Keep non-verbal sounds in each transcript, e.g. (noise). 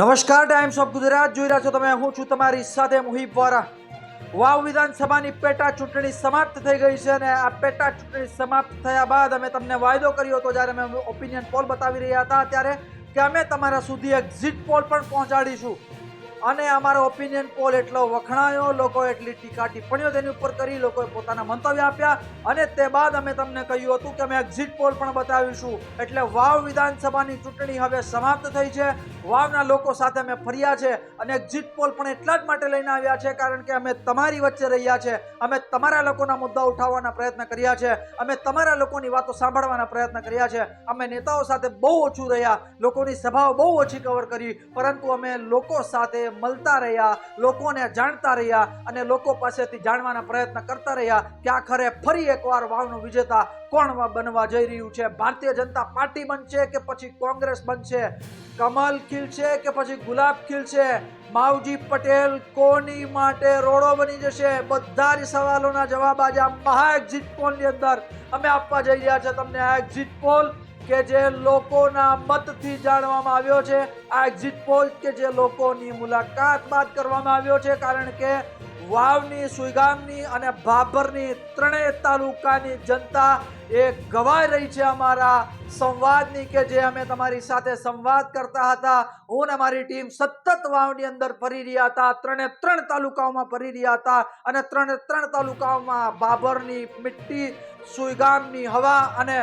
નમસ્કાર times of Gujarat જોઈ રહ્યા છો તમે, હું છું તમારી સાથે મુહિબ વોરા. વાવ વિધાનસભાની પેટા ચૂંટણી સમાપ્ત થઈ ગઈ છે અને આ પેટા ચૂંટણી સમાપ્ત થયા બાદ અમે તમને વાયદો કર્યો હતો. જ્યારે અમે ઓપિનિયન પોલ બતાવી રહ્યા હતા, ત્યારે કે અમે તમારા સુધી એક્ઝિટ પોલ પણ પહોંચાડીશું. અને અમારો ઓપિનિયન પોલ એટલો વખણાયો લોકો એટલી ટીકા ટિપ્પણીઓ તેની ઉપર કરી, લોકોએ પોતાના મંતવ્ય આપ્યા અને તે બાદ અમે તમને કહ્યું હતું કે અમે એક્ઝિટ પોલ પણ બતાવીશું. એટલે વાવ વિધાનસભાની ચૂંટણી હવે સમાપ્ત થઈ છે. વાવના લોકો સાથે અમે ફર્યા છે અને એક્ઝિટ પોલ પણ એટલા જ માટે લઈને આવ્યા છે કારણ કે અમે તમારી વચ્ચે રહ્યા છે. અમે તમારા લોકોના મુદ્દા ઉઠાવવાના પ્રયત્ન કર્યા છે. અમે તમારા લોકોની વાતો સાંભળવાના પ્રયત્ન કર્યા છે. અમે નેતાઓ સાથે બહુ ઓછું રહ્યા. લોકોની સભાઓ બહુ ઓછી કવર કરી. પરંતુ અમે લોકો સાથે મળતા રહ્યા, લોકોને જાણતા રહ્યા અને લોકો પાસેથી જાણવાના પ્રયત્ન કરતા રહ્યા કે આખરે ફરી એકવાર વાવનું વિજેતા કોણ બનવા જઈ રહ્યું છે? ભારતીય જનતા પાર્ટી બનશે કે પછી કોંગ્રેસ બનશે? કમલ ખીલશે કે પછી ગુલાબ ખીલશે? માવજી પટેલ કોની માટે રોડો બની જશે? બધા જ સવાલોના જવાબ આજે આ મહા એક્ઝિટ પોલની અંદર અમે આપવા જઈ રહ્યા છે તમને આ એક્ઝિટ પોલ કે જે લોકોના મતથી જાણવામાં આવ્યો છે, આ એક્ઝિટ પોલ કે જે લોકોની મુલાકાત બાદ કરવામાં આવ્યો છે, કારણ કે વાવની, સુઈગામની અને ભાભરની ત્રણેય તાલુકાની જનતા એ ગવાઈ રહી છે અમારા સંવાદની કે જે અમે તમારી સાથે સંવાદ કરતા હતા. હું ને મારી ટીમ સતત વાવની અંદર ફરી રહ્યા હતા, ત્રણે ત્રણ તાલુકાઓમાં ફરી રહ્યા હતા અને ત્રણે ત્રણ તાલુકાઓમાં બાબરની મિટ્ટી સુઈગામની હવા અને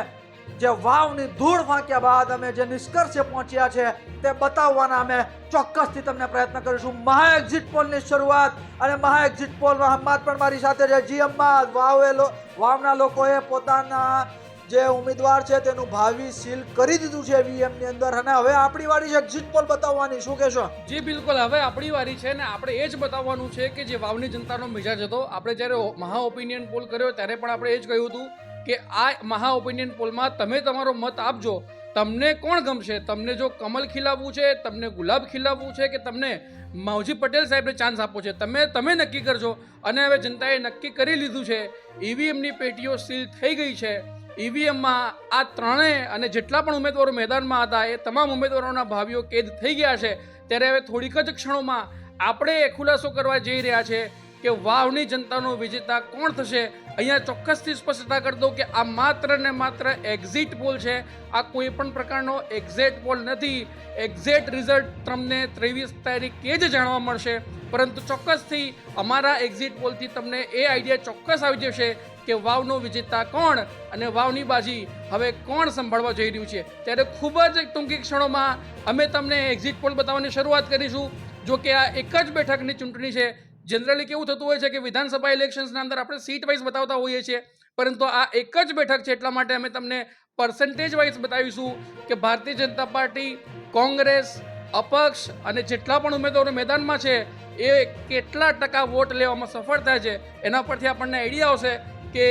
જે વાવની ધૂળ વાંક્યા બાદ અમે જે નિષ્કર્ષે પહોંચ્યા છે તે બતાવવાના અમે ચોક્કસથી તમને પ્રયત્ન કરીશું. મહા એક્ઝિટ પોલની શરૂઆત અને મહા એક્ઝિટ પોલમાં હમ્માદ પણ મારી સાથે છે. જી હમ્માદ વાવેલો, વાવના લોકોએ પોતાના જે ઉમેદવાર છે તેનું ભાવિ સીલ કરી દીધું છે વીએમની અંદર. અને હવે આપણી વાળી છે એક્ઝિટ પોલ બતાવવાની. શું કહેશો? જી, બિલકુલ. હવે આપણી વારી છે ને આપણે એ જ બતાવવાનું છે કે જે વાવની જનતાનો મિજાજ હતો. આપણે જ્યારે મહા ઓપિનિયન પોલ કર્યો ત્યારે પણ આપણે એ જ કહ્યું હતું કે આ મહા ઓપિનિયન પોલમાં તમે તમારો મત આપજો. તમને કોણ ગમશે? તમને જો કમલ ખીલાવવું છે, તમને ગુલાબ ખીલાવવું છે કે તમને માવજી પટેલ સાહેબને ચાન્સ આપવો છે? તમે તમે નક્કી કરજો. અને હવે જનતાએ નક્કી કરી લીધું છે ઈવીએમની પેટીઓ સીલ થઈ ગઈ છે. ઈવીએમમાં આ ત્રણેય અને જેટલા પણ ઉમેદવારો મેદાનમાં હતા, એ તમામ ઉમેદવારોના ભાવિઓ કેદ થઈ ગયા છે. ત્યારે હવે થોડીક જ ક્ષણોમાં આપણે ખુલાસો કરવા જઈ રહ્યા છે. કે વાવની જનતાનો વિજેતા કોણ થશે? અહીંયા ચોક્કસથી સ્પષ્ટતા કરી દઉં કે આ માત્ર ને માત્ર એક્ઝિટ પોલ છે. આ કોઈ પણ પ્રકારનો એક્ઝેટ પોલ નથી. એક્ઝેટ રિઝલ્ટ તમને ત્રેવીસ તારીખે જ જાણવા મળશે. પરંતુ ચોક્કસથી અમારા એક્ઝિટ પોલથી તમને એ આઈડિયા ચોક્કસ આવી જશે કે વાવનો વિજેતા કોણ અને વાવની બાજી હવે કોણ સંભાળવા જઈ રહ્યું છે. ત્યારે ખૂબ જ ટૂંકી ક્ષણોમાં અમે તમને એક્ઝિટ પોલ બતાવવાની શરૂઆત કરીશું. જો કે આ એક જ બેઠકની ચૂંટણી છે. જનરલી કેવું થતું હોય છે કે વિધાનસભા ઇલેક્શન્સના અંદર આપણે સીટ વાઇઝ બતાવતા હોઈએ છીએ, પરંતુ આ એક જ બેઠક છે એટલા માટે અમે તમને પર્સન્ટેજ વાઇઝ બતાવીશું કે ભારતીય જનતા પાર્ટી, કોંગ્રેસ, અપક્ષ અને જેટલા પણ ઉમેદવારો મેદાનમાં છે, એ કેટલા ટકા વોટ લેવામાં સફળ થાય છે, એના પરથી આપણને આઈડિયા આવશે કે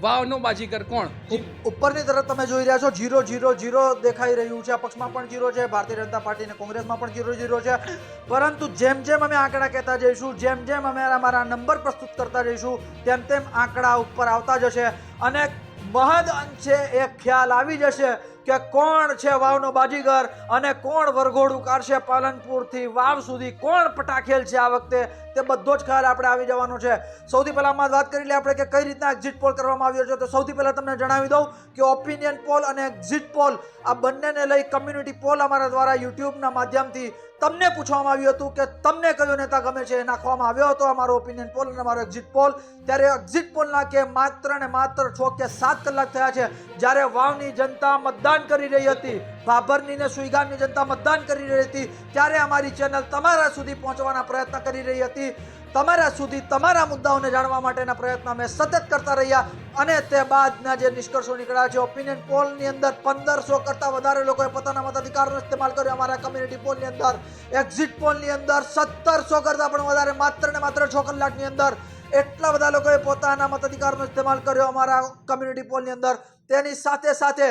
વાવનો બાજીગર કોણ? ઉપરની તરફ તમે જોઈ રહ્યા છો, જીરો જીરો જીરો દેખાઈ રહ્યું છે. અપક્ષમાં પણ જીરો છે, ભારતીય જનતા પાર્ટી અને કોંગ્રેસમાં પણ જીરો જીરો છે. પરંતુ જેમ જેમ અમે આંકડા કહેતા જઈશું, જેમ જેમ અમે અમારા નંબર પ્રસ્તુત કરતા જઈશું, તેમ તેમ આંકડા ઉપર આવતા જશે. અને મહદ અંશે એ ખ્યાલ આવી જશે કે કોણ છે વાવનો બાજીગર અને કોણ વરઘોડું કાઢશે પાલનપુરથી વાવ સુધી, કોણ પટાખેલ છે આ વખતે? તે બધો જ ખ્યાલ આપણે આવી જવાનો છે. સૌથી પહેલા આમાં વાત કરી લઈએ આપણે કે કઈ રીતના એક્ઝિટ પોલ કરવામાં આવ્યો છે. તો સૌથી પહેલા તમને જણાવી દઉં કે ઓપિનિયન પોલ અને એક્ઝિટ પોલ આ બંનેને લઈ કમ્યુનિટી પોલ અમારા દ્વારા યુટ્યુબના માધ્યમથી તમને પૂછવામાં આવ્યું હતું કે તમને કયો નેતા ગમે છે એ નાખવામાં આવ્યો હતો અમારો ઓપિનિયન પોલ અને અમારો એક્ઝિટ પોલ ત્યારે એક્ઝિટ પોલના કે માત્ર ને માત્ર છ કે સાત કલાક થયા છે જ્યારે વાવની જનતા મતદાન કરી રહી હતી. ભાભરની ને સુઈગામની જનતા મતદાન કરી રહી હતી. ત્યારે અમારી ચેનલ તમારા સુધી પહોંચવાના પ્રયત્ન કરી રહી હતી. તમારા સુધી તમારા મુદ્દાઓને જાણવા માટેના પ્રયત્ન અમે સતત કરતા રહ્યા અને તે બાદના જે નિષ્કર્ષો નીકળ્યા છે ઓપિનિયન પોલની અંદર પંદરસો કરતાં વધારે લોકોએ પોતાના મતાધિકારનો ઇસ્તેમાલ કર્યો. અમારા કમ્યુનિટી પોલની અંદર એક્ઝિટ પોલની અંદર સત્તરસો કરતાં પણ વધારે, માત્ર ને માત્ર છ કલાકની અંદર એટલા બધા લોકોએ પોતાના મતાધિકારનો ઇસ્તેમાલ કર્યો અમારા કમ્યુનિટી પોલની અંદર. તેની સાથે સાથે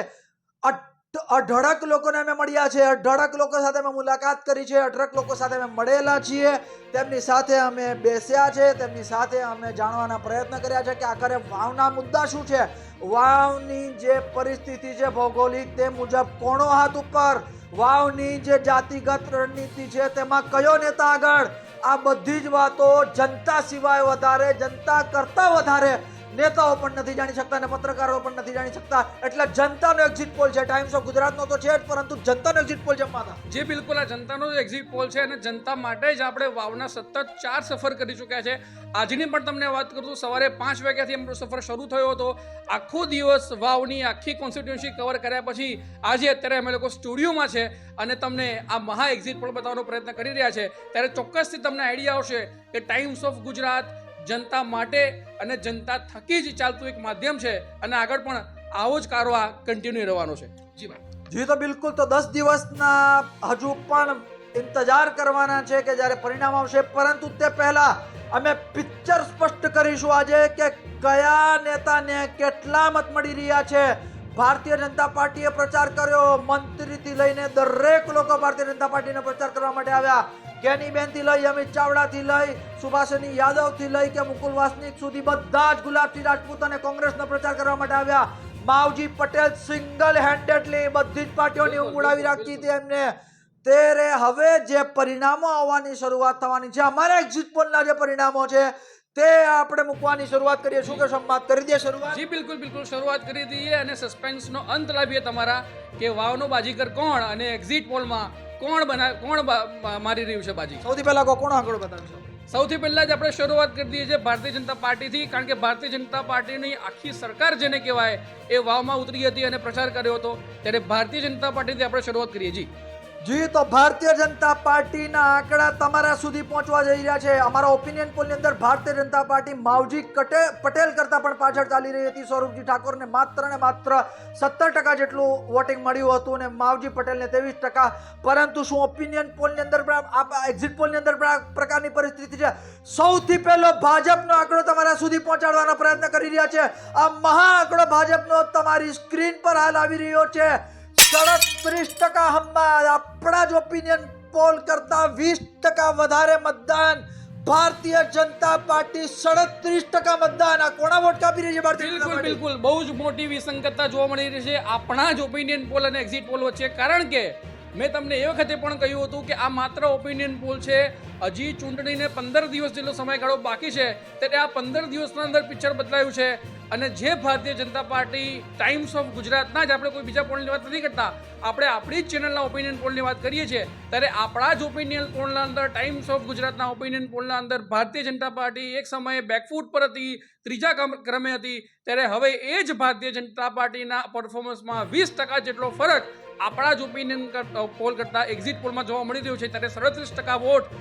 અઢ- અઢળક લોકોને અમે મળ્યા છે અઢળક લોકો સાથે અમે મુલાકાત કરી છે, અઢળક લોકો સાથે અમે મળેલા છીએ. તેમની સાથે અમે બેસ્યા છે, તેમની સાથે અમે જાણવાના પ્રયત્ન કર્યા છે કે આખરે વાવના મુદ્દા શું છે? વાવની જે પરિસ્થિતિ છે ભૌગોલિક તે મુજબ કોણો હાથ ઉપર? વાવની જે જાતિગત રણનીતિ છે તેમાં કયો નેતા આગળ? આ બધી જ વાતો જનતા સિવાય વધારે, જનતા કરતા વધારે નેતાઓ પણ નથી જાણી શકતા અને પત્રકારો પણ નથી જાણી શકતા. એટલે જનતાનો એક્ઝિટ પોલ છે. ટાઈમ્સ ઓફ ગુજરાતનો તો છે જ, પરંતુ જનતાનો એક્ઝિટ પોલ છે જે બિલકુલ આ જનતાનો એક્ઝિટ પોલ છે અને જનતા માટે જ આપણે વાવના સતત ચાર સફર કરી ચૂક્યા છે. આજની પણ તમને વાત કરું તો સવારે પાંચ વાગ્યાથી અમારો સફર શરૂ થયો હતો. આખો દિવસ વાવની આખી કોન્સ્ટિટ્યુન્સી કવર કર્યા પછી આજે અત્યારે અમે લોકો સ્ટુડિયોમાં છે અને તમને આ મહા એક્ઝિટ પોલ બતાવવાનો પ્રયત્ન કરી રહ્યા છે. ત્યારે ચોક્કસથી તમને આઈડિયા આવશે કે ટાઈમ્સ ઓફ ગુજરાત જનતા માટે અને જનતા થકી જ ચાલતું એક માધ્યમ છે અને આગળ પણ આવો જ કારો આ કન્ટિન્યુ રહેવાનો છે. જી ભાઈ. જી તો બિલકુલ તો દસ દિવસના હજુ પણ ઇંતજાર કરવાના છે કે જ્યારે પરિણામ આવશે પરંતુ તે પહેલા અમે પિક્ચર સ્પષ્ટ કરીશું આજે કે કયા નેતાને કેટલા મત મળી રહ્યા છે. ભારતીય જનતા પાર્ટીએ પ્રચાર કર્યો મંત્રીથી લઈને દરેક લોકો ભારતીય જનતા પાર્ટીને પ્રચાર કરવા માટે આવ્યા. જ્ઞાનીબેનથી લઈ અમિત ચાવડાથી લઈ સુભાષની યાદવથી લઈ કે મુકુલ વાસનિક સુધી બધા જ ગુલાબસિંહ રાજપૂત અને કોંગ્રેસનો પ્રચાર કરવા માટે આવ્યા. માવજી પટેલ સિંગલ હેન્ડેડલી બધી જ પાર્ટીઓની ઉડાવી રાખી હતી એમને. ત્યારે હવે જે પરિણામો આવવાની શરૂઆત થવાની છે અમારા એક્ઝિટ પોલના જે પરિણામો છે તે આપણે મૂકવાની શરૂઆત કરીએ. શું કે સંવાદ કરી દે શરૂઆત? જી બિલકુલ બિલકુલ શરૂઆત કરી દઈએ અને સસ્પેન્સનો અંત લાવીએ તમારા કે વાવનો બાજીગર કોણ અને એક્ઝિટ પોલમાં કોણ બના કોણ મારી રહ્યું છે બાજી? સૌથી પહેલા કોણ આગળ બતાવશો સૌથી પહેલા જ આપણે શરૂઆત કરી દઈએ છીએ ભારતીય જનતા પાર્ટીથી કારણ કે ભારતીય જનતા પાર્ટીની આખી સરકાર જેને કહેવાય એ વાવમાં ઉતરી હતી અને પ્રચાર કર્યો હતો. ત્યારે ભારતીય જનતા પાર્ટીથી આપણે શરૂઆત કરીએ. જી. જી તો ભારતીય જનતા પાર્ટીના આંકડા તમારા સુધી પહોંચવા જઈ રહ્યા છે. અમારા ઓપિનિયન પોલની અંદર ભારતીય જનતા પાર્ટી માવજી કટે, પટેલ કરતાં પણ પાછળ ચાલી રહી હતી. સ્વરૂપજી ઠાકોરને માત્ર ને માત્ર સત્તર ટકા જેટલું વોટિંગ મળ્યું હતું અને માવજી પટેલને ત્રેવીસ ટકા. પરંતુ શું ઓપિનિયન પોલની અંદર પણ આ એક્ઝિટ પોલની અંદર પણ આ પ્રકારની પરિસ્થિતિ છે? સૌથી પહેલો ભાજપનો આંકડો તમારા સુધી પહોંચાડવાનો પ્રયત્ન કરી રહ્યા છે. આ મહા આંકડો ભાજપનો તમારી સ્ક્રીન પર હાલ આવી રહ્યો છે. સડત્રીસ ટકા હમણાં આપણા જ ઓપિનિયન પોલ કરતા વીસ ટકા વધારે મતદાન ભારતીય જનતા પાર્ટી સડત્રીસ ટકા મતદાન. આ કોના વોટ કાપી રહી છે બિલકુલ બિલકુલ. બહુ જ મોટી વિસંગતતા જોવા મળી રહી છે. આપણા જ ઓપિનિયન પોલ અને એક્ઝિટ પોલ વચ્ચે. કારણ કે મેં તમને એ વખતે પણ કહ્યું હતું કે આ માત્ર ઓપિનિયન પોલ છે. હજી ચૂંટણીને પંદર દિવસ જેટલો સમયગાળો બાકી છે. ત્યારે આ પંદર દિવસના અંદર પિક્ચર બદલાયું છે. અને જે ભારતીય જનતા પાર્ટી ટાઈમ્સ ઓફ ગુજરાતના જ આપણે કોઈ બીજા પોલની વાત નથી કરતા. આપણે આપણી જ ચેનલના ઓપિનિયન પોલની વાત કરીએ છીએ. ત્યારે આપણા જ ઓપિનિયન પોલના અંદર ટાઈમ્સ ઓફ ગુજરાતના ઓપિનિયન પોલના અંદર ભારતીય જનતા પાર્ટી એક સમયે બેકફૂટ પર હતી, ત્રીજા ક્રમ- હતી. ત્યારે હવે એ જ ભારતીય જનતા પાર્ટીના પરફોર્મન્સમાં વીસ ટકા જેટલો ફરક આપણા જ ઓપિનિયન પોલ કરતાં એક્ઝિટ પોલમાં જોવા મળી રહ્યું છે. ત્યારે સડત્રીસ ટકા વોટ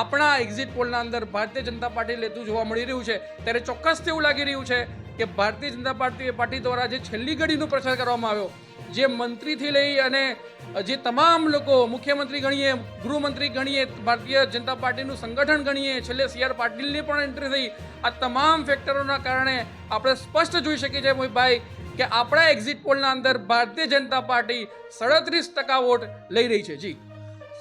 આપણા એક્ઝિટ પોલના અંદર ભારતીય જનતા પાર્ટી લેતું જોવા મળી રહ્યું છે. ત્યારે ચોક્કસથી એવું લાગી રહ્યું છે કે ભારતીય જનતા પાર્ટી પાર્ટી દ્વારા જે છેલ્લી ઘડીનો પ્રચાર કરવામાં આવ્યો, જે મંત્રીથી લઈ અને જે તમામ લોકો, મુખ્યમંત્રી ગણીએ, ગૃહમંત્રી ગણીએ, ભારતીય જનતા પાર્ટીનું સંગઠન ગણીએ, છેલ્લે સી આર પાટીલની પણ એન્ટ્રી થઈ. આ તમામ ફેક્ટરોના કારણે આપણે સ્પષ્ટ જોઈ શકીએ છીએ, મોહિતભાઈ કે આપણા એક્ઝિટ પોલના અંદર ભારતીય જનતા પાર્ટી સડત્રીસ ટકા વોટ લઈ રહી છે. જી.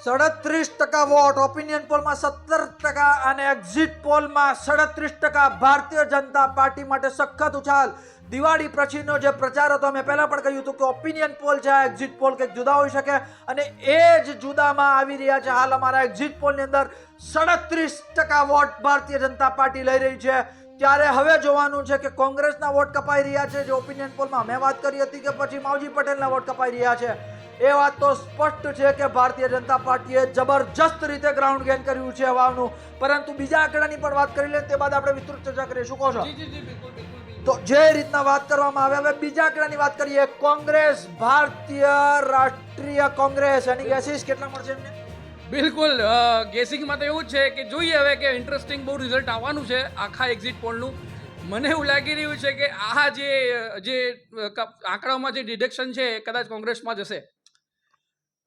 સડત્રીસ ટકા વોટ ઓપિનિયન પોલમાં સત્તર ટકા અને એક્ઝિટ પોલમાં સડત્રીસ ટકા ભારતીય જનતા પાર્ટી માટે સખત ઉછાલ દિવાળી પછીનો જે પ્રચાર હતો, મેં પહેલાં પણ કહ્યું હતું કે ઓપિનિયન પોલ છે એક્ઝિટ પોલ કંઈક જુદા હોઈ શકે અને એ જ જુદામાં આવી રહ્યા છે. હાલ અમારા એક્ઝિટ પોલની અંદર સડત્રીસ ટકા વોટ ભારતીય જનતા પાર્ટી લઈ રહી છે. ત્યારે હવે જોવાનું છે કે કોંગ્રેસના વોટ કપાઈ રહ્યા છે. જે ઓપિનિયન પોલમાં મેં વાત કરી હતી કે પછી માવજી પટેલના વોટ કપાઈ રહ્યા છે. એ વાત તો સ્પષ્ટ છે કે ભારતીય જનતા પાર્ટીએ જબરજસ્ત રીતે ગ્રાઉન્ડ ગેન કર્યું છે હવાનું પરંતુ બીજા આંકડાની પણ વાત કરી લે તે બાદ આપણે વિસ્તૃત ચર્ચા કરીએ શું કહો છો. તો જે રીતના વાત કરવામાં આવે હવે બીજા આંકડાની વાત કરીએ. કોંગ્રેસ ભારતીય રાષ્ટ્રીય કોંગ્રેસ. એની એસીસ કેટલા મળશે એમને? બિલકુલ ગેસિંગમાં તો એવું જ છે કે જોઈએ હવે કે ઇન્ટરેસ્ટિંગ બહુ રિઝલ્ટ આવવાનું છે આખા એક્ઝિટ પોલનું મને એવું લાગી રહ્યું છે કે આ જે જે આંકડામાં જે ડિડક્શન છે કદાચ કોંગ્રેસમાં જશે.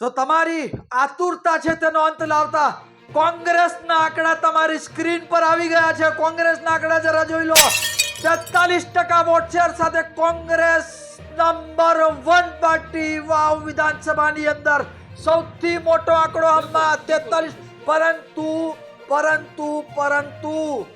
તો તમારી આતુરતા છે તેનો અંત લાવતા કોંગ્રેસના આંકડા તમારી સ્ક્રીન પર આવી ગયા છે. કોંગ્રેસના આંકડા જરા જોઈ લો. તેતાલીસ ટકા વોટ શેર સાથે Congress number one party Vav વિધાનસભાની અંદર. સૌથી મોટો આંકડો હાલમાં તેતાલીસ, પરંતુ પરંતુ પરંતુ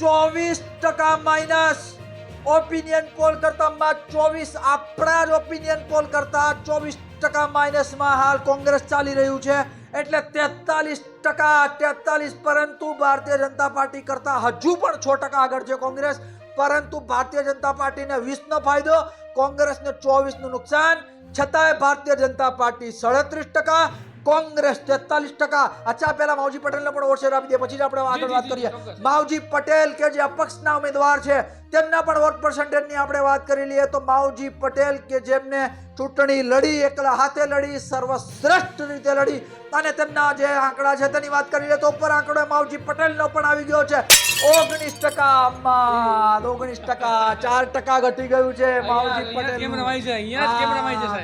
ચોવીસ ટકા માઇનસ. ઓપિનિયન પોલ કરતા ચોવીસ, આપણા જ ઓપિનિયન પોલ કરતા ચોવીસ ટકા માઇનસમાં હાલ કોંગ્રેસ ચાલી રહ્યું છે. એટલે તેતાલીસ ટકા, તેતાલીસ, પરંતુ ભારતીય જનતા પાર્ટી કરતા હજુ પણ છ ટકા આગળ છે કોંગ્રેસ. પરંતુ ભારતીય જનતા પાર્ટીને વીસનો ફાયદો, કોંગ્રેસને ચોવીસનું નુકસાન છતાંય ભારતીય જનતા પાર્ટી સાડત્રીસ ટકા કોંગ્રેસ તેતાલીસ ટકા. અચ્છા પહેલા માવજી પટેલને પણ વોટ શેર આપી દે પછી જ આપણે આગળ વાત કરીએ. માવજી પટેલ કે જે અપક્ષના ઉમેદવાર છે તેમના પણ વોટ પર્સન્ટેજની આપણે વાત કરી લઈએ તો માવજી પટેલ કે જેમને ચૂંટણી લડી એકલા હાથે લડી સર્વશ્રેષ્ઠ રીતે લડી અને તેમના જે આંકડા છે તેની વાત કરી તો ઉપર આંકડો માવજી પટેલનો પણ આવી ગયો છે. ઓગણીસ ટકા ઓગણીસ ટકા ચાર ટકા ઘટી ગયું છે માવજી પટેલ?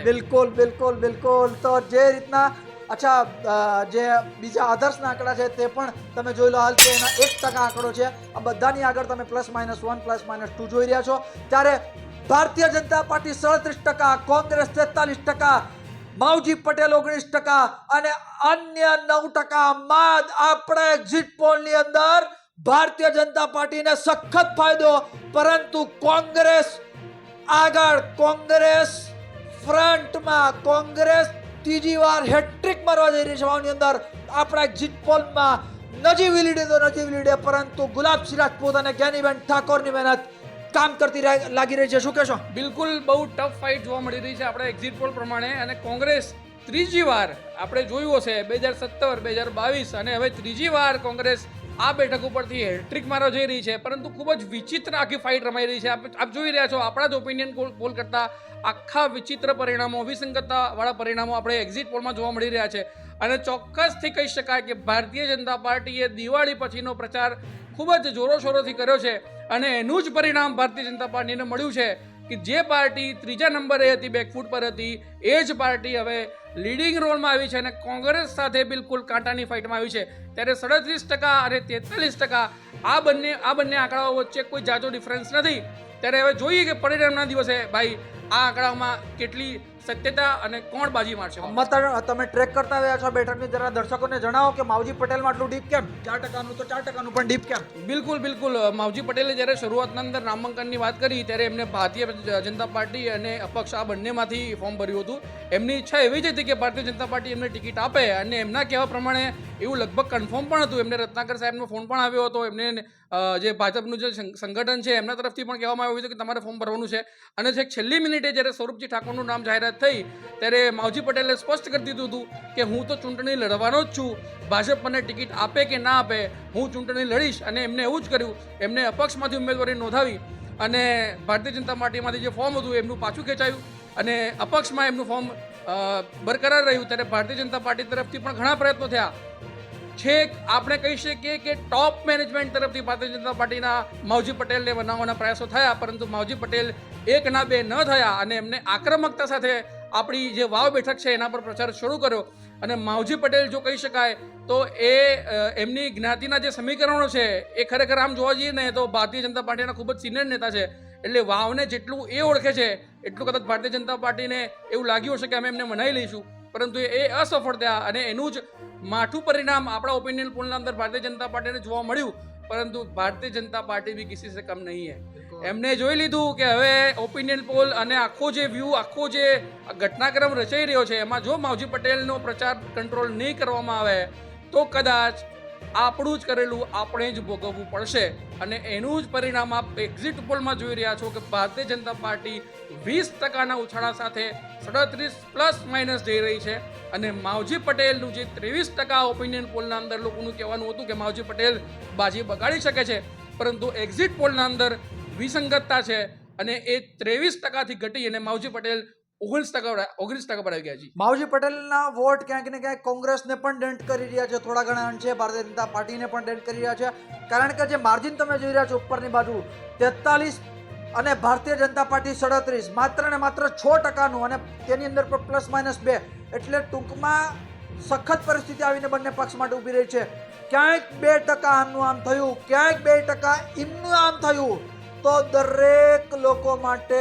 બિલકુલ બિલકુલ બિલકુલ. તો જે રીતના અચ્છા જે બીજા આદર્શના આંકડા છે તે પણ તમે જોઈ લો હાલ કે એના એક ટકા આંકડો છે. આ બધાની આગળ તમે plus minus one plus minus two જોઈ રહ્યા છો. ત્યારે ભારતીય જનતા પાર્ટી સાડત્રીસ ટકા કોંગ્રેસ તેતાલીસ ટકા માવજી પટેલ ઓગણીસ ટકા અને અન્ય નવ ટકા બાદ આપણે એક્ઝિટ પોલની અંદર ભારતીય જનતા પાર્ટીને સખત ફાયદો, પરંતુ કોંગ્રેસ આગળ, કોંગ્રેસ ફ્રન્ટમાં, કોંગ્રેસ ત્રીજી વાર હેટ્રિક મારવા જઈ રહી છે સભાની અંદર. આપણા એક્ઝિટ પોલમાં નજીવી લીડે તો નજીવી લીડે, પરંતુ ગુલાબસિંહ રાજપૂત અને જ્ઞાનીબેન ઠાકોરની મહેનત કામ કરતી લાગી રહી છે. શું કહેશો? બિલકુલ બહુ ટફ ફાઇટ જોવા મળી રહી છે આપણે એક્ઝિટ પોલ પ્રમાણે અને કોંગ્રેસ ત્રીજી વાર આપણે જોયું હશે બે હજાર સત્તર, બે હજાર બાવીસ અને હવે ત્રીજી વાર કોંગ્રેસ આ બેઠક ઉપરથી હેટ્રિક મારવા જઈ રહી છે. પરંતુ ખૂબ જ વિચિત્ર આખી ફાઇટ રમાઈ રહી છે. આપ જોઈ રહ્યા છો આપણા જ ઓપિનિયન પોલ કરતા આખા વિચિત્ર પરિણામો વિસંગતતાવાળા પરિણામો આપણે એક્ઝિટ પોલમાં જોવા મળી રહ્યા છે. અને ચોક્કસથી કહી શકાય કે ભારતીય જનતા પાર્ટીએ દિવાળી પછીનો પ્રચાર ખૂબ જ જોરોશોરોથી કર્યો છે અને એનું જ પરિણામ ભારતીય જનતા પાર્ટીને મળ્યું છે કે જે પાર્ટી ત્રીજા નંબરે હતી બેકફૂટ પર હતી, એ જ પાર્ટી હવે લીડિંગ રોલમાં આવી છે અને કોંગ્રેસ સાથે બિલકુલ કાંટાની ફાઇટમાં આવી છે. ત્યારે સડત્રીસ ટકા અને તેતાલીસ ટકા આ બંને આ બંને આંકડાઓ વચ્ચે કોઈ જાજો ડિફરન્સ નથી. ત્યારે હવે જોઈએ કે પરિણામના દિવસે, ભાઈ આ આંકડાઓમાં કેટલી સત્યતા અને કોણ બાજી મારશે? મતદાર તમે ટ્રેક કરતા રહ્યા છો બેઠકની જરા દર્શકોને જણાવો કે માવજી પટેલમાં આટલું ડીપ કેમ? ચાર ટકાનું તો ચાર ટકાનું પણ ડીપ કેમ? બિલકુલ બિલકુલ. માવજી પટેલે જ્યારે શરૂઆતના અંદર નામાંકનની વાત કરી ત્યારે એમને ભારતીય જનતા પાર્ટી અને અપક્ષ આ બંનેમાંથી ફોર્મ ભર્યું હતું. એમની ઈચ્છા એવી જ હતી કે ભારતીય જનતા પાર્ટી એમને ટિકિટ આપે અને એમના કહેવા પ્રમાણે એવું લગભગ કન્ફર્મ પણ હતું. એમને રત્નાકર સાહેબનો ફોન પણ આવ્યો હતો. એમને જે ભાજપનું જે સં- સંગઠન છે એમના તરફથી પણ કહેવામાં આવ્યું હતું કે તમારે ફોર્મ ભરવાનું છે. અને છેક છેલ્લી મિનિટે જ્યારે સ્વરૂપજી ઠાકોરનું નામ જાહેરાત થઈ, ત્યારે માવજી પટેલે સ્પષ્ટ કરી દીધું હતું કે હું તો ચૂંટણી લડવાનો જ છું. ભાજપ મને ટિકિટ આપે કે ના આપે, હું ચૂંટણી લડીશ અને એમને એવું જ કર્યું. એમને અપક્ષમાંથી ઉમેદવારી નોંધાવી અને ભારતીય જનતા પાર્ટીમાંથી જે ફોર્મ હતું એમનું પાછું ખેંચાયું અને અપક્ષમાં એમનું ફોર્મ બરકરાર રહ્યું. ત્યારે ભારતીય જનતા પાર્ટી તરફથી પણ ઘણા પ્રયત્નો થયા. છેક આપણે કહી શકીએ કે ટોપ મેનેજમેન્ટ તરફથી ભારતીય જનતા પાર્ટીના માવજી પટેલને બનાવવાના પ્રયાસો થયા, પરંતુ માવજી પટેલ એક ના બે ન થયા અને એમને આક્રમકતા સાથે આપણી જે વાવ બેઠક છે એના પર પ્રચાર શરૂ કર્યો. અને માવજી પટેલ જો કહી શકાય, તો એ એમની જ્ઞાતિના જે સમીકરણો છે, એ ખરેખર આમ જોવા જઈએ ને, તો ભારતીય જનતા પાર્ટીના ખૂબ જ સિનિયર નેતા છે. એટલે વાવને જેટલું એ ઓળખે છે, એટલું કદાચ ભારતીય જનતા પાર્ટીને એવું લાગ્યું હશે કે અમે એમને મનાઈ લઈશું. પરંતુ એ અસફળ થયા અને એનું જ માઠું પરિણામ આપણા ઓપિનિયન પોલના અંદર ભારતીય જનતા પાર્ટીને જોવા મળ્યું. પરંતુ ભારતીય જનતા પાર્ટી બી કિસી સે કમ નહીં હે. એમને જોઈ લીધું કે હવે ઓપિનિયન પોલ અને આખો જે વ્યૂ આખો જે ઘટનાક્રમ રચાઈ રહ્યો છે, એમાં જો માવજી પટેલનો પ્રચાર કંટ્રોલ નહીં કરવામાં આવે, તો કદાચ આપણું જ કરેલું આપણે જ ભોગવવું પડશે. અને એનું જ પરિણામ આપ એક્ઝિટ પોલમાં જોઈ રહ્યા છો કે ભારતીય જનતા પાર્ટી વીસ ટકાના ઉછાળા સાથે સડત્રીસ પ્લસ માઇનસ જઈ રહી છે. અને માવજી પટેલનું જે ત્રેવીસ ટકા ઓપિનિયન પોલના અંદર લોકોનું કહેવાનું હતું કે માવજી પટેલ બાજી બગાડી શકે છે, પરંતુ એક્ઝિટ પોલના અંદર વિસંગતતા છે અને એ ત્રેવીસ ટકાથી ઘટી અને માવજી પટેલ ઓગણીસ ટકા ઓગણીસ ટકા પર આવી ગયા છે. માવજી પટેલના વોટ ક્યાંક ને ક્યાંક કોંગ્રેસને પણ ડેન્ટ કરી રહ્યા છે. થોડા ઘણા અંશે ભારતીય જનતા પાર્ટીને પણ ડેન્ટ કરી રહ્યા છે. કારણ કે જે માર્જિન તમે જોઈ રહ્યા છો ઉપરની બાજુ, તેતાલીસ અને ભારતીય જનતા પાર્ટી સડત્રીસ, માત્ર ને માત્ર છ ટકાનું અને તેની અંદર પણ પ્લસ માઇનસ બે. એટલે ટૂંકમાં સખત પરિસ્થિતિ આવીને બંને પક્ષ માટે ઊભી રહી છે. ક્યાંક બે ટકા આમનું આમ થયું, ક્યાંક બે ટકા એમનું આમ થયું. તો દરેક લોકો માટે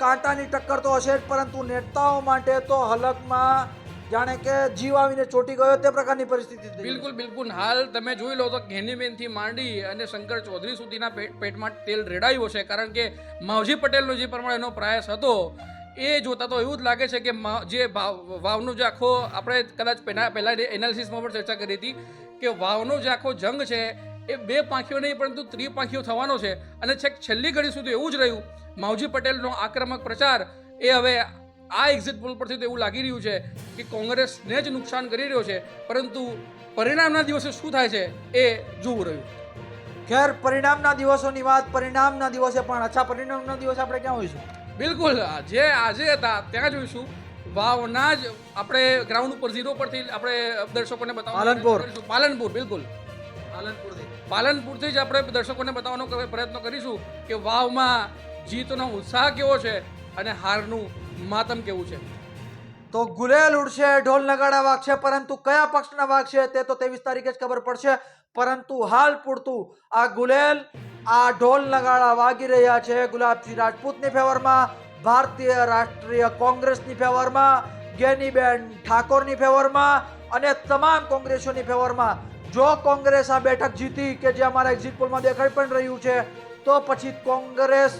કાંટાની ટક્કર તો હશે જ, પરંતુ નેતાઓ માટે તો હલકમાં જાણે કે જીવ આવીને ચોટી ગયો તે પ્રકારની પરિસ્થિતિ. બિલકુલ બિલકુલ હાલ તમે જોઈ લો તો ઘેનીબેનથી માંડી અને શંકર ચૌધરી સુધીના પેટમાં તેલ રેડાયું છે કારણ કે માવજી પટેલનો જે પ્રમાણે એનો પ્રયાસ હતો, એ જોતા તો એવું જ લાગે છે કે જે વાવનો જે આખો આપણે કદાચ પહેલા પહેલા એનાલિસિસમાં પણ ચર્ચા કરી હતી કે વાવનો જે આખો જંગ છે એ બે પાંખીઓ નહીં પરંતુ ત્રિપાંખીઓ થવાનો છે. અને છેક છેલ્લી ઘડી સુધી એવું જ રહ્યું. માવજી પટેલનો આક્રમક પ્રચાર એ હવે આ એક્ઝિટ પોલ પરથી તો એવું લાગી રહ્યું છે કે કોંગ્રેસને જ નુકસાન કરી રહ્યો છે. પરંતુ પરિણામના દિવસે શું થાય છે એ જોવું રહ્યું. ખેર પરિણામના દિવસોની વાત પરિણામના દિવસે પણ અચ્છા પરિણામના દિવસે આપણે ક્યાં હોઈશું? બિલકુલ જે આજે હતા ત્યાં જોઈશું વાવના જ આપણે ગ્રાઉન્ડ ઉપર ઝીરો પરથી આપણે દર્શકોને બતાવ પાલનપુર. પાલનપુર બિલકુલ. પાલનપુરથી. જ આપણે દર્શકોને બતાવવાનો પ્રયત્ન કરીશું કે વાવમાં જીતનો ઉત્સાહ કેવો છે અને હારનું માતમ કેવું છે. તો ગુલેલ ઉડશે, ઢોલ નગાડા વાગશે, પરંતુ કયા પક્ષના વાગશે તે તો ત્રેવીસ તારીખે જ ખબર પડશે. પરંતુ હાલ પૂરતું આ ગુલેલ, આ ઢોલ નગાડા વાગી રહ્યા છે ગુલાબસિંહ રાજપૂતની ફેવરમાં, ભારતીય રાષ્ટ્રીય કોંગ્રેસની ફેવરમાં, ગેનીબેન ઠાકોરની ફેવરમાં અને તમામ કોંગ્રેસોની ફેવરમાં જો કોંગ્રેસ આ બેઠક જીતી કે જે અમારા એક્ઝિટ પોલમાં દેખાઈ પણ રહ્યું છે, તો પછી કોંગ્રેસ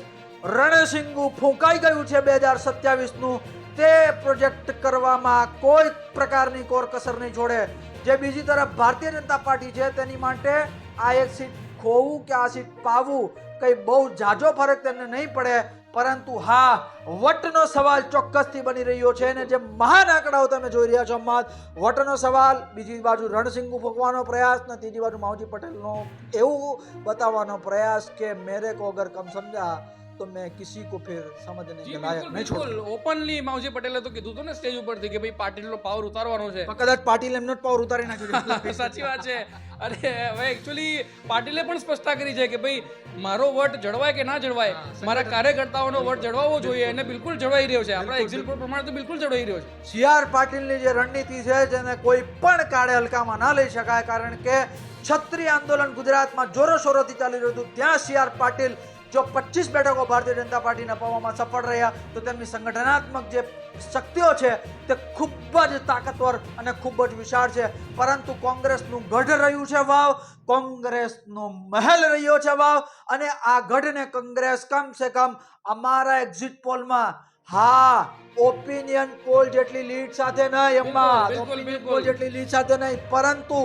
રણસિંગુ ફૂંકાઈ ગયું છે બે હજાર સત્યાવીસનું. તે પ્રોજેક્ટ કરવામાં કોઈ પ્રકારની કોર કસર નહીં છોડે. જે બીજી તરફ ભારતીય જનતા પાર્ટી છે, તેની માટે આ એક સીટ ખોવું કે આ સીટ પાવું કંઈ બહુ જાજો ફરક તેમને નહીં પડે. પરંતુ હા, વટનો સવાલ ચોક્કસથી બની રહ્યો છે અને જે મહાન આંકડાઓ તમે જોઈ રહ્યા છો અમદાવાદ વટનો સવાલ, બીજી બાજુ રણસિંગુ ફૂંકવાનો પ્રયાસ ને ત્રીજી બાજુ માવજી પટેલનો એવું બતાવવાનો પ્રયાસ કે મેરે કો અગર કમ સમજા તો મેં કિસી કો ફિર સમજને જી કે લાયક નહીં છોડું ઓપનલી માવજી પટેલે તો કીધું તો ને સ્ટેજ ઉપરથી કે ભાઈ પાટીલનો પાવર ઉતારવાનો છે। કદાચ પાટીલ એમનો જ પાવર ઉતારી નાખ્યો (laughs) સાચી વાત છે. અરે હવે એકચ્યુઅલી પાટીલે પણ સ્પષ્ટતા કરી છે કે ભાઈ મારો વટ જળવાય કે ના જળવાય? મારા કાર્યકર્તાઓનો વટ જળવાવો જોઈએ અને બિલકુલ જળવાઈ રહ્યો છે. આપણા એક્ઝિટ પ્રમાણે તો બિલકુલ જળવાઈ રહ્યો છે. સી આર પાટીલની જે રણનીતિ છે જેને કોઈ પણ કાળે હલકામાં ના લઈ શકાય કારણ કે છત્રી આંદોલન ગુજરાતમાં જોરો શોરોથી ચાલી રહ્યું હતું ત્યાં સી આર પાટીલ જો પચીસ બેઠકો ભારતીય જનતા પાર્ટીને અપાવવામાં સફળ રહ્યા તો તેમની સંગઠનાત્મક જે શક્તિઓ છે તે ખૂબ જ તાકાતવર અને ખૂબ જ વિશાળ છે. પરંતુ કોંગ્રેસનું ગઢ રહ્યું છે વાવ કોંગ્રેસનો મહેલ રહ્યો છે વાવ અને આ ગઢને કોંગ્રેસ કમ સે કમ અમારા એક્ઝિટ પોલમાં હા ઓપિનિયન પોલ જેટલી લીડ સાથે નહીં એમાં ઓપિનિયન પોલ જેટલી લીડ સાથે નહીં પરંતુ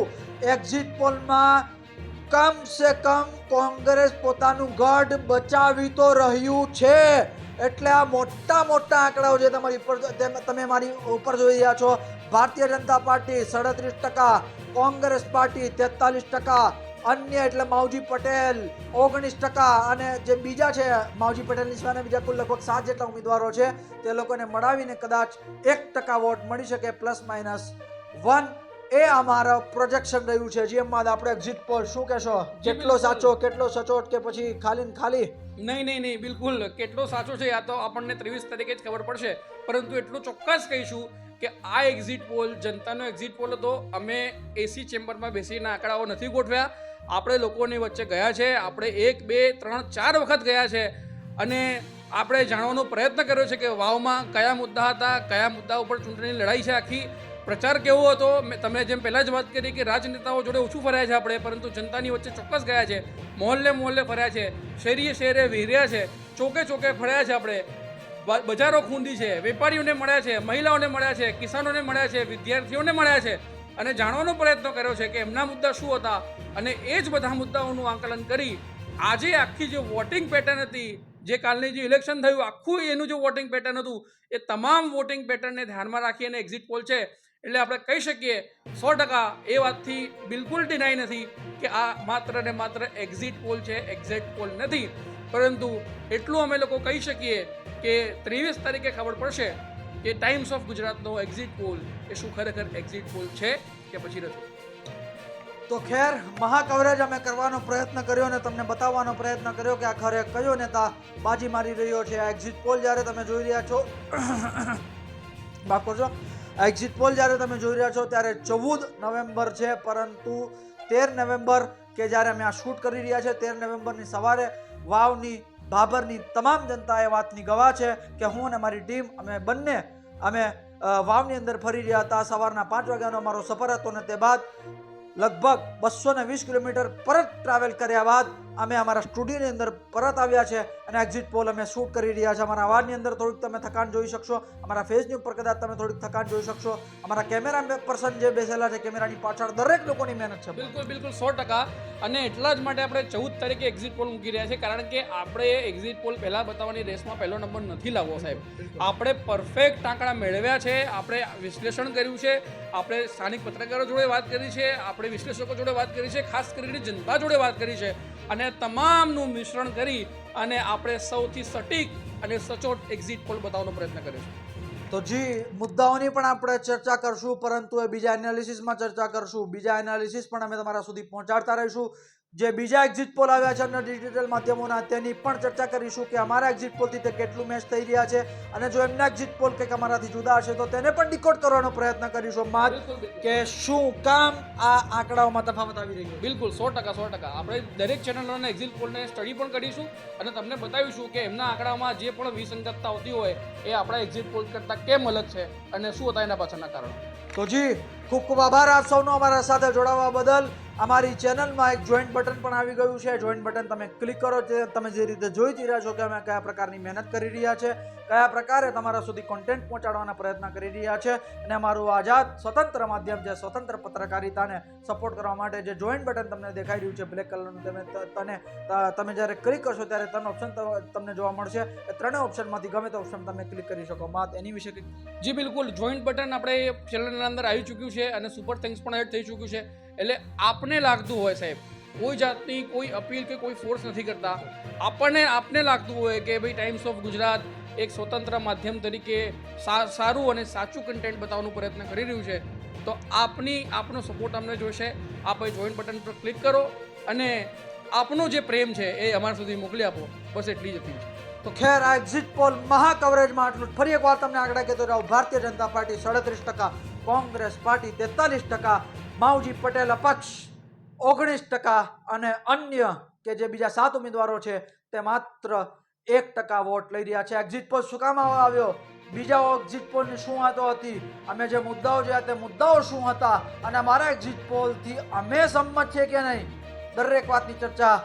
એક્ઝિટ પોલમાં કમ સે કમ કોંગ્રેસ પોતાનું ગઢ બચાવી તો રહ્યું છે. એટલે આ મોટા મોટા આંકડાઓ જે તમારી ઉપર તેમ- મારી ઉપર જોઈ રહ્યા છો, ભારતીય જનતા પાર્ટી સડત્રીસ ટકા, કોંગ્રેસ પાર્ટી તેતાલીસ ટકા, અન્ય એટલે માવજી પટેલ ઓગણીસ ટકા, અને જે બીજા છે, માવજી પટેલની સામે બીજા કુલ લગભગ સાત જેટલા ઉમેદવારો છે, તે લોકોને મળાવીને કદાચ એક ટકા વોટ મળી શકે, પ્લસ માઇનસ વન એ અમારો પ્રોજેક્શન રહ્યું છે. જેમાં આપણે એક્ઝિટ પોલ શું કહેશો? કેટલો સાચો કેટલો સચોટ કે પછી ખાલી ખાલી? નહીં નહીં નહીં બિલકુલ. કેટલો સાચો છે આ તો આપણને ત્રેવીસ તારીખે જ ખબર પડશે. પરંતુ એટલું ચોક્કસ કહીશું કે આ એક્ઝિટ પોલ જનતાનો એક્ઝિટ પોલ હતો. અમે એસી ચેમ્બરમાં બેસીને આંકડાઓ નથી ગોઠવ્યા. આપણે લોકોની વચ્ચે ગયા છે. આપણે એક બે ત્રણ ચાર વખત ગયા છે. અને આપણે જાણવાનો પ્રયત્ન કર્યો છે કે વાવમાં કયા મુદ્દા હતા કયા મુદ્દા ઉપર ચૂંટણી લડાઈ છે આખી. પ્રચાર કેવો હતો? તમે જેમ પહેલાં જ વાત કરી કે રાજનેતાઓ જોડે ઓછું ફર્યા છે આપણે, પરંતુ જનતાની વચ્ચે ચોક્કસ ગયા છે. મોહલ્લે મોહલ્લે ફર્યા છે. શેરીએ શેરે વિહર્યા છે. ચોકે ચોકે ફર્યા છે આપણે. બજારો ખૂંદી છે. વેપારીઓને મળ્યા છે. મહિલાઓને મળ્યા છે. કિસાનોને મળ્યા છે. વિદ્યાર્થીઓને મળ્યા છે. અને જાણવાનો પ્રયત્ન કર્યો છે કે એમના મુદ્દા શું હતા? અને એ જ બધા મુદ્દાઓનું આંકલન કરી આજે આખી જે વોટિંગ પેટર્ન હતી, જે કાલની જે ઇલેક્શન થયું, આખું એનું જે વોટિંગ પેટર્ન હતું, એ તમામ વોટિંગ પેટર્નને ધ્યાનમાં રાખી અને એક્ઝિટ પોલ છે. એટલે આપણે કહી શકીએ સો ટકા એ વાતથી બિલકુલ ડિનાય નથી કે આ માત્ર ને માત્ર એક્ઝિટ પોલ છે એક્ઝેક્ટ પોલ નથી. પરંતુ એટલું અમે લોકો કહી શકીએ કે ત્રેવીસ તારીખે ખબર પડશે કે ટાઈમ્સ ઓફ ગુજરાતનો એક્ઝિટ પોલ એ શું ખરેખર એક્ઝિટ પોલ છે કે પછી નથી. તો ખેર મહા કવરેજ અમે કરવાનો પ્રયત્ન કર્યો અને તમને બતાવવાનો પ્રયત્ન કર્યો કે આ ખરે કયો નેતા બાજી મારી રહ્યો છે? આ એક્ઝિટ પોલ જ્યારે તમે જોઈ રહ્યા છો (coughs) માફ કરજો. એક્ઝિટ પોલ જ્યારે તમે જોઈ રહ્યા છો ત્યારે ચૌદ નવેમ્બર છે, પરંતુ તેર નવેમ્બર કે જ્યારે અમે આ શૂટ કરી રહ્યા છે, તેર નવેમ્બરની સવારે વાવની, બાબરની તમામ જનતા એ વાતની ગવાહ છે કે હું અને મારી ટીમ અમે બંને અમે વાવની અંદર ફરી રહ્યા હતા. સવારના પાંચ વાગ્યાનો અમારો સફર હતો અને તે બાદ લગભગ બસો વીસ કિલોમીટર પરત ટ્રાવેલ કર્યા બાદ અમે અમારા સ્ટુડિયોની અંદર પરત આવ્યા છે અને એક્ઝિટ પોલ અમે શૂટ કરી રહ્યા છે. અમારા અવાજની અંદર થોડીક તમે થકાન જોઈ શકશો. અમારા ફેસની ઉપર કદાચ તમે થોડીક થકાન જોઈ શકશો. અમારા કેમેરા પર્સન જે બેસેલા છે કેમેરાની પાછળ દરેક લોકોની મહેનત છે. બિલકુલ બિલકુલ સો ટકા. અને એટલા જ માટે આપણે ચૌદ તારીખે એક્ઝિટ પોલ મૂકી રહ્યા છે કારણ કે આપણે એક્ઝિટ પોલ પહેલા બતાવવાની રેસમાં પહેલો નંબર નથી લાવવો સાહેબ. આપણે પરફેક્ટ આંકડા મેળવ્યા છે. આપણે વિશ્લેષણ કર્યું છે. આપણે સ્થાનિક પત્રકારો જોડે વાત કરી છે. આપણે વિશ્લેષકો જોડે વાત કરી છે. ખાસ કરીને જનતા જોડે વાત કરી છે. અને તમામનું મિશ્રણ કરી અને આપણે સૌથી સટીક અને સચોટ એક્ઝિટ પોલ બતાવવાનો પ્રયત્ન કરીશું તો જી, મુદ્દાઓની પણ આપણે ચર્ચા કરશું, પરંતુ એ બીજા એનાલિસિસમાં ચર્ચા કરશું. બીજા એનાલિસિસ પણ અમે તમારા સુધી પહોંચાડતા રહીશું. જે બીજા એક્ઝિટ પોલ આવ્યા છે અન્ય ડિજિટલ માધ્યમોના તેની પણ ચર્ચા કરીશું કે અમારા એક્ઝિટ પોલથી તે કેટલું મેચ થઈ રહ્યા છે. અને જો એમના એક્ઝિટ પોલ કંઈક અમારાથી જુદા હશે તો તેને પણ ડિકોડ કરવાનો પ્રયત્ન કરીશું. માત. કે શું કામ આ આંકડાઓમાં તફાવત આવી રહ્યો બિલકુલ સો ટકા સો ટકા. આપણે દરેક ચેનલોના એક્ઝિટ પોલને સ્ટડી પણ કરીશું અને તમને બતાવીશું કે એમના આંકડામાં જે પણ વિસંગતતા આવતી હોય એ આપણા એક્ઝિટ પોલ કરતાં કેમ અલગ છે અને શું હતા એના પાછળના કારણો. તો જી ખૂબ ખૂબ આભાર આપ સૌનો અમારા સાથે જોડાવા બદલ. અમારી ચેનલમાં એક જોઈન્ટ બટન પણ આવી ગયું છે. જોઈન્ટ બટન તમે ક્લિક કરો તે તમે જે રીતે જોઈ રહ્યા છો કે અમે કયા પ્રકારની મહેનત કરી રહ્યા છે, કયા પ્રકારે તમારા સુધી કોન્ટેન્ટ પહોંચાડવાના પ્રયત્ન કરી રહ્યા છે અને અમારું આઝાદ સ્વતંત્ર માધ્યમ છે, સ્વતંત્ર પત્રકારિતાને સપોર્ટ કરવા માટે જે જોઈન્ટ બટન તમને દેખાઈ રહ્યું છે બ્લેક કલરનું તમે તને તમે જ્યારે ક્લિક કરશો ત્યારે ત્રણ ઓપ્શન તમને જોવા મળશે. એ ત્રણેય ઓપ્શનમાંથી ગમે તે ઓપ્શન તમે ક્લિક કરી શકો. માત એની વિશે જી, બિલકુલ. જોઈન્ટ બટન આપણે ચેનલના અંદર આવી ચૂક્યું છે અને સુપર થિંગ્સ પણ એડ થઈ ચૂક્યું છે. એટલે આપને લાગતું હોય સાહેબ, કોઈ જાતની કોઈ અપીલ કે કોઈ ફોર્સ નથી કરતા. આપણને, આપને લાગતું હોય કે ભાઈ ટાઈમ્સ ઓફ ગુજરાત એક સ્વતંત્ર માધ્યમ તરીકે સારું અને સાચું કન્ટેન્ટ બતાવવાનો પ્રયત્ન કરી રહ્યું છે, તો આપની, આપનો સપોર્ટ અમને જોઈશે. આપ એ જોઈન્ટ બટન પર ક્લિક કરો અને આપનો જે પ્રેમ છે એ અમારા સુધી મોકલી આપો. બસ એટલી જ અપીલ તો ખેર, આ એક્ઝિટ પોલ મહા કવરેજમાં આટલું ફરી એક વાર તમને આગળ કહેતો રહું ભારતીય જનતા પાર્ટી સાડત્રીસ ટકા, કોંગ્રેસ પાર્ટી તેતાલીસ ટકા માવજી પટેલ અપક્ષ, ઓગણીસ ટકા અને અન્ય કે જે બીજા સાત ઉમેદવારો છે, તે માત્ર એક ટકા વોટ લઈ રહ્યા છે. એક્ઝિટ પોલ શું કામ આવ્યો? બીજા એક્ઝિટ પોલની શું વાતો હતી? અમે જે મુદ્દાઓ જોયા તે મુદ્દાઓ શું હતા? અને અમારા એક્ઝિટ પોલથી અમે સંમત છે કે નહીં? દરેક વાતની ચર્ચા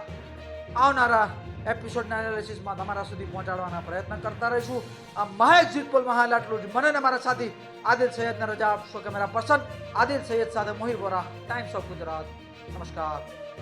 આવનારા એપિસોડના એનાલિસિસમાં તમારા સુધી પહોંચાડવાના પ્રયત્ન કરતા રહીશું. આ મહેશ એક્ઝિટ પોલમાં હાલ આટલું જ. મને મારા સાથી આદિલ સૈયદને રજા આપશો કે મારા પસંદ આદિલ સૈયદ સાથે મોહિર વોરા ટાઈમ્સ ઓફ ગુજરાત નમસ્કાર.